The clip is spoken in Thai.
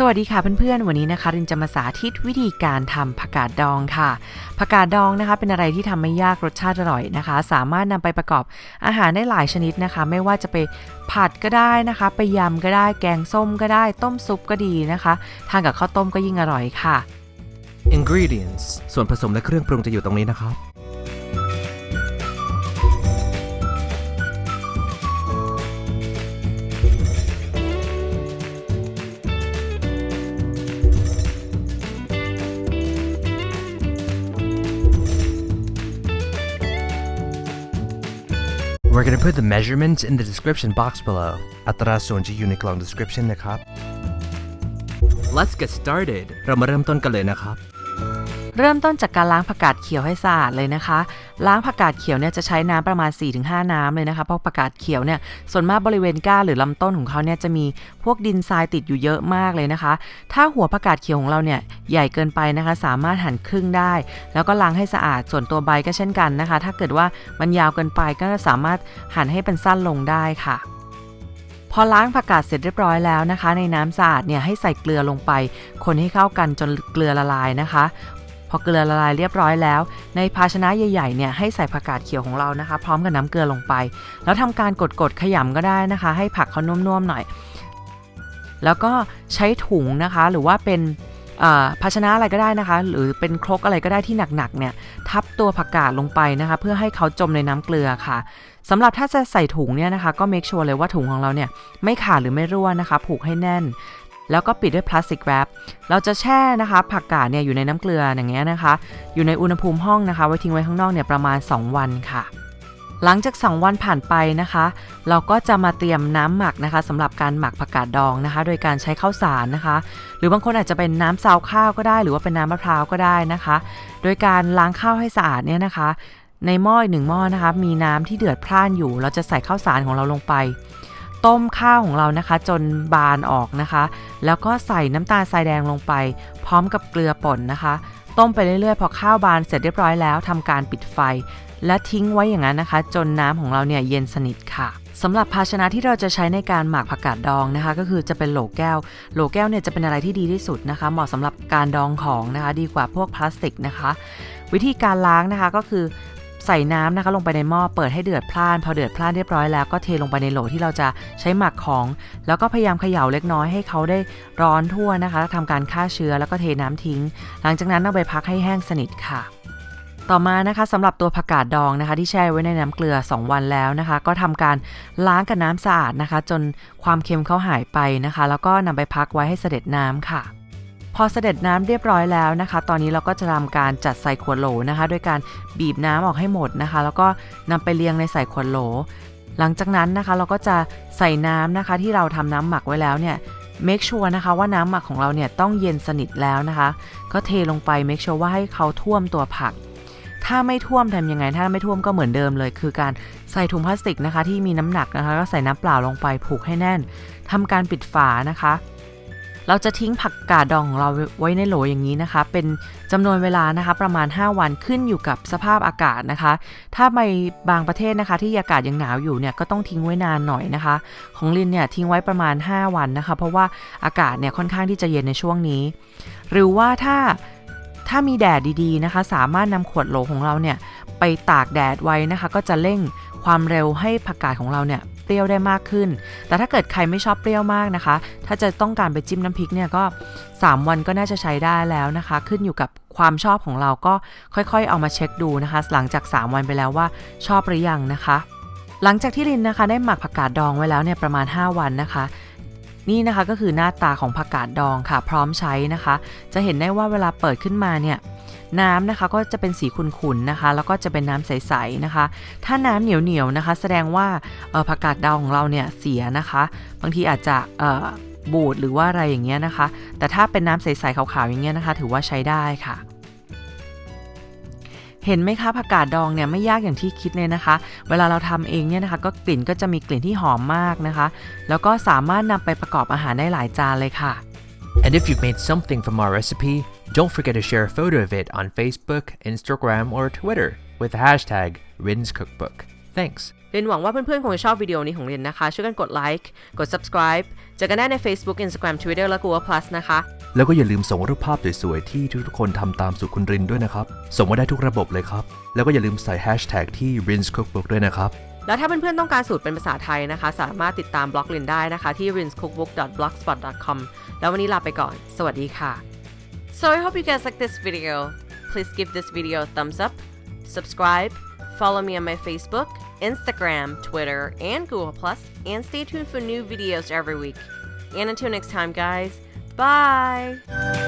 สวัสดีค่ะเพื่อนๆ วันนี้นะคะรินจะมาสาธิตวิธีการทำผักกาดดองค่ะ ผักกาดดองนะคะ เป็นอะไรที่ทำไม่ยากรสชาติอร่อยนะคะ สามารถนำไปประกอบอาหารได้หลายชนิดนะคะ ไม่ว่าจะไปผัดก็ได้นะคะ ไปยำก็ได้ แกงส้มก็ได้ ต้มซุปก็ดีนะคะ ทานกับข้าวต้มก็ยิ่งอร่อยค่ะ Ingredients ส่วนผสมและเครื่องปรุงจะอยู่ตรงนี้นะครับ We're gonna put the measurements in the description box below อัตราส่วนจะอยู่ในกล่อง description นะครับ Let's get started เรามาเริ่มต้นกันเลยนะครับ เริ่มต้นจากการล้างผักกาดเขียวให้สะอาดเลยนะคะ ล้างผักกาดเขียวเนี่ยจะใช้น้ำประมาณ 4-5 น้ำเลยนะคะ เพราะผักกาดเขียวเนี่ยส่วนมากบริเวณก้าหรือลำต้นของเขาเนี่ยจะมีพวกดินทรายติดอยู่เยอะมากเลยนะคะ ถ้าหัวผักกาดเขียวของเราเนี่ยใหญ่เกินไปนะคะ สามารถหั่นครึ่งได้ แล้วก็ล้างให้สะอาดส่วนตัวใบก็เช่นกันนะคะ ถ้าเกิดว่ามันยาวเกินไปก็สามารถหั่นให้เป็นสั้นลงได้ค่ะพอล้างผักกาดเสร็จเรียบร้อยแล้วนะคะ ในน้ำสะอาดเนี่ยให้ใส่เกลือลงไป คนให้เข้ากันจนเกลือละลายนะคะ พอเกลือละลายเรียบร้อยแล้ว ในภาชนะใหญ่ๆเนี่ยให้ใส่ผักกาดเขียวของเรานะคะ พร้อมกับน้ำเกลือลงไป แล้วทำการกดๆขยำก็ได้นะคะ ให้ผักเขานุ่มๆหน่อย แล้วก็ใช้ถุงนะคะ หรือว่าเป็นภาชนะอะไรก็ได้นะคะ หรือเป็นครกอะไรก็ได้ที่หนักๆเนี่ยทับตัวผักกาดลงไปนะคะ เพื่อให้เขาจมในน้ำเกลือค่ะสำหรับถ้าจะใส่ถุงเนี่ยนะคะ ก็ make sure เลยว่าถุงของเราเนี่ยไม่ขาดหรือไม่รั่วนะคะ ผูกให้แน่น แล้วก็ปิดด้วยพลาสติกแรปเราจะแช่นะคะผักกาดเนี่ยอยู่ในน้ำเกลืออย่างเงี้ยนะคะ อยู่ในอุณหภูมิห้องนะคะ ไว้ทิ้งไว้ข้างนอกเนี่ยประมาณ 2 วันค่ะหลังจาก 2 วันผ่านไปนะคะ เราก็จะมาเตรียมน้ำหมักนะคะสำหรับการหมักผักกาดดองนะคะ โดยการใช้ข้าวสารนะคะ หรือบางคนอาจจะเป็นน้ำซาวข้าวก็ได้ หรือว่าเป็นน้ำมะพร้าวก็ได้นะคะ โดยการล้างข้าวให้สะอาดเนี่ยนะคะ ในหม้ออีกหนึ่งหม้อนะคะ มีน้ำที่เดือดพล่านอยู่ เราจะใส่ข้าวสารของเราลงไป ต้มข้าวของเรานะคะ จนบานออกนะคะ แล้วก็ใส่น้ำตาลทรายแดงลงไป พร้อมกับเกลือป่นนะคะ ต้มไปเรื่อยๆ พอข้าวบานเสร็จเรียบร้อยแล้วทำการปิดไฟ และทิ้งไว้อย่างนั้นนะคะ จนน้ำของเราเนี่ยเย็นสนิทค่ะสำหรับภาชนะที่เราจะใช้ในการหมักผักกาดดองนะคะ ก็คือจะเป็นโหลแก้ว โหลแก้วเนี่ยจะเป็นอะไรที่ดีที่สุดนะคะ เหมาะสำหรับการดองของนะคะ ดีกว่าพวกพลาสติกนะคะ วิธีการล้างนะคะก็คือ ใส่น้ำนะคะลงไปในหม้อเปิดให้เดือดพล่าน พอเดือดพล่านเรียบร้อยแล้วก็เทลงไปในโหลที่เราจะใช้หมักของ แล้วก็พยายามเขย่าเล็กน้อยให้เขาได้ร้อนทั่วนะคะทำการฆ่าเชื้อแล้วก็เทน้ำทิ้ง หลังจากนั้นเอาไปพักให้แห้งสนิทค่ะต่อมานะคะสำหรับตัวผักกาดดองนะคะ ที่แช่ไว้ในน้ำเกลือ 2 วันแล้วนะคะ ก็ทำการล้างกับน้ำสะอาดนะคะ จนความเค็มเขาหายไปนะคะ แล้วก็นำไปพักไว้ให้เสด็จน้ำค่ะ พอเสด็จน้ำเรียบร้อยแล้วนะคะ ตอนนี้เราก็จะทำการจัดใส่ขวดโหลนะคะโดยการบีบน้ำออกให้หมดนะคะ แล้วก็นำไปเรียงในใส่ขวดโหล หลังจากนั้นนะคะเราก็จะใส่น้ำนะคะที่เราทำน้ำหมักไว้แล้วเนี่ย make sure นะคะว่าน้ำหมักของเราเนี่ยต้องเย็นสนิทแล้วนะคะ ก็เทลงไป make sure ว่าให้เขาท่วมตัวผัก ถ้าไม่ท่วมทำยังไง ถ้าไม่ท่วมก็เหมือนเดิมเลย คือการใส่ถุงพลาสติกนะคะ ที่มีน้ำหนักนะคะ ก็ใส่น้ำเปล่าลงไปผูกให้แน่นทำการปิดฝานะคะ เราจะทิ้งผักกาดดองของเราไว้ในโหลอย่างนี้นะคะ เป็นจำนวนเวลานะคะประมาณ 5 วันขึ้นอยู่กับสภาพอากาศนะคะ ถ้าไปบางประเทศนะคะ ที่อากาศยังหนาวอยู่เนี่ยก็ต้องทิ้งไว้นานหน่อยนะคะ ของลินเนี่ยทิ้งไว้ประมาณ 5 วันนะคะ เพราะว่าอากาศเนี่ยค่อนข้างที่จะเย็นในช่วงนี้ หรือว่าถ้าถ้ามีแดดดีๆนะคะ สามารถนำขวดโหลของเราเนี่ยไปตากแดดไว้นะคะ ก็จะเร่งความเร็วให้ผักกาดของเราเนี่ย เปรี้ยวได้มากขึ้น แต่ถ้าเกิดใครไม่ชอบเปรี้ยวมากนะคะ ถ้าจะต้องการไปจิ้มน้ำพริกเนี่ยก็ 3 วันก็น่าจะใช้ได้แล้วนะคะ ขึ้นอยู่กับความชอบของเราก็ค่อยๆ เอามาเช็คดูนะคะ หลังจาก 3 วันไปแล้วว่าชอบหรือยังนะคะ หลังจากที่ลินนะคะ ได้หมักผักกาดดองไว้แล้วเนี่ยประมาณ 5 วันนะคะนี่นะคะก็คือหน้าตาของผักกาดดองค่ะ พร้อมใช้นะคะ จะเห็นได้ว่าเวลาเปิดขึ้นมาเนี่ย น้ำนะคะก็จะเป็นสีขุ่นๆนะคะ แล้วก็จะเป็นน้ำใสๆนะคะ ถ้าน้ำเหนียวๆนะคะ แสดงว่าผักกาดดองของเราเนี่ยเสียนะคะ บางทีอาจจะบูดหรือว่าอะไรอย่างเงี้ยนะคะ แต่ถ้าเป็นน้ำใสๆขาวๆอย่างเงี้ยนะคะ ถือว่าใช้ได้ค่ะเห็นไหมคะผักกาดดองเนี่ยไม่ยากอย่างที่คิดเลยนะคะ เวลาเราทำเองเนี่ยนะคะก็กลิ่นก็จะมีกลิ่นที่หอมมากนะคะ แล้วก็สามารถนำไปประกอบอาหารได้หลายจานเลยค่ะ And if you've made something from our recipe, don't forget to share a photo of it on Facebook, Instagram, or Twitter with the hashtag Rin's Cookbook. Thanks. เรียนหวังว่าเพื่อนๆ คงจะชอบวิดีโอนี้ของเรียนนะคะ ช่วยกันกดไลค์ กด subscribe เจอกันได้ใน Facebook Instagram Twitter และ Google Plus นะคะ แล้วก็อย่าลืมส่งรูปภาพสวยๆที่ทุกๆคนทำตามสูตรคุณรินด้วยนะครับ ส่งมาได้ทุกระบบเลยครับ แล้วก็อย่าลืมใส่แฮชแท็กที่ Rins Cookbook ด้วยนะครับ แล้วถ้าเพื่อนๆต้องการสูตรเป็นภาษาไทยนะคะ สามารถติดตามบล็อกลินได้นะคะที่ rinscookbook.blogspot.com แล้ววันนี้ลาไปก่อน สวัสดีค่ะ so I hope you guys like this video please give this video a thumbs up subscribe follow me on my Facebook Instagram Twitter and Google Plus and stay tuned for new videos every week and until next time guys bye